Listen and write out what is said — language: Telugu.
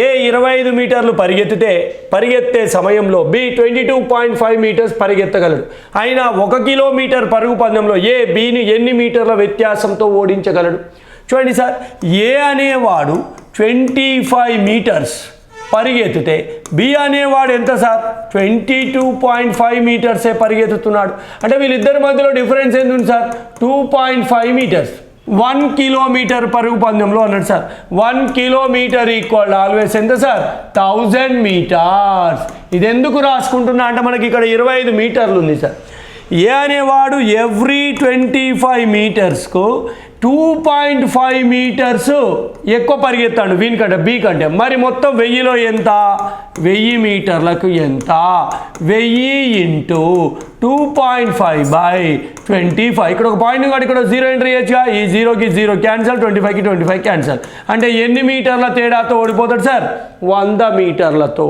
ఏ ఇరవై ఐదు మీటర్లు పరిగెత్తితే పరిగెత్తే సమయంలో B twenty two point five meters పరిగెత్తగలడు. అయినా ఒక కిలోమీటర్ పరుగు పందెంలో ఏ బిని ఎన్ని మీటర్ల వ్యత్యాసంతో ఓడించగలడు? చూడండి సార్ ఏ అనేవాడు ట్వంటీ ఫైవ్ మీటర్స్ పరిగెత్తితే బి అనేవాడు ఎంత sir? Twenty two point five మీటర్సే పరిగెత్తుతున్నాడు. అంటే వీళ్ళిద్దరి మధ్యలో డిఫరెన్స్ ఎంత ఉంది sir? Two point five meters. One kilometer పరుగు పందెంలో అన్నాడు sir. One kilometer equal always ఎంత సార్? థౌజండ్ మీటర్స్ ఇది ఎందుకు రాసుకుంటున్నా అంటే మనకి ఇక్కడ ఇరవై ఐదు మీటర్లు ఉంది సార్. ఏ అనేవాడు ఎవ్రీ ట్వంటీ ఫైవ్ మీటర్స్కు టూ పాయింట్ ఫైవ్ మీటర్స్ ఎక్కువ పరిగెత్తాడు వీని కంటే బీ కంటే. మరి మొత్తం వెయ్యిలో ఎంత? వెయ్యి మీటర్లకు ఎంత? వెయ్యి into two point five by twenty five. ఇక్కడ ఒక పాయింట్ కాదు ఇక్కడ జీరో ఎంట్రీ చేయొచ్చుగా. ఈ జీరోకి జీరో క్యాన్సల్ ట్వంటీ ఫైవ్కి ట్వంటీ ఫైవ్ క్యాన్సల్. అంటే ఎన్ని మీటర్ల తేడాతో ఓడిపోతాడు సార్? వంద మీటర్లతో.